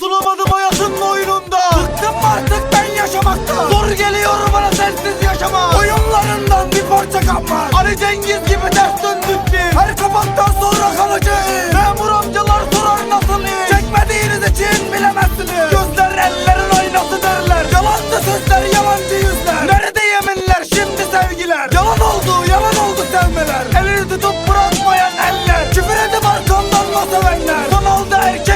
Kurtulamadım hayatın oyununda. Bıktım artık ben yaşamaktan. Zor geliyor bana sensiz yaşamak Oyunlarından bir parça kanmaz Ali Cengiz gibi ters döndük biz. Her kapaktan sonra iz. Memur amcalar sorar nasıl iş? Çekmediğiniz için bilemezsiniz. Gözler ellerin aynası derler. Yalancı sözler yalancı yüzler. Nerede yeminler? Şimdi sevgiler. Yalan oldu yalan oldu sevmeler. Elini tutup bırakmayan eller. Küfür edip arkamdan sevenler Sanalda erkeklik yapan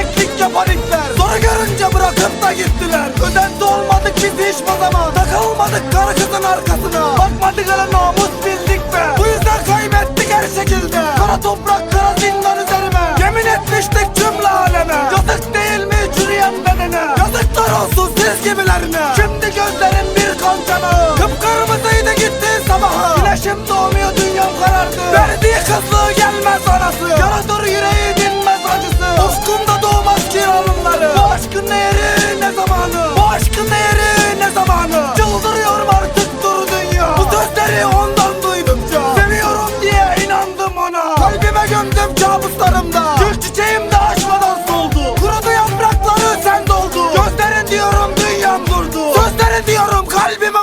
Özenti olmadık biz hiçbir zaman. Takılmadık karı kızın arkasına. Bakmadık hele namus bildik be. Bu yüzden kaybettik her şekilde. Kara toprak kara zindan üzerime. Yemin etmiştik cümle aleme. Yazık değil mi çürüyen bedene? Yazıklar olsun siz gibilerine. Şimdi gözlerim bir kan çanağı Kıpkırmızıydı gitti sabaha. Güneşim doğmuyor dünyam karardı. Verdiği kızlığı gelmez anası. Yaradır yüreği Sözlerin diyorum kalbime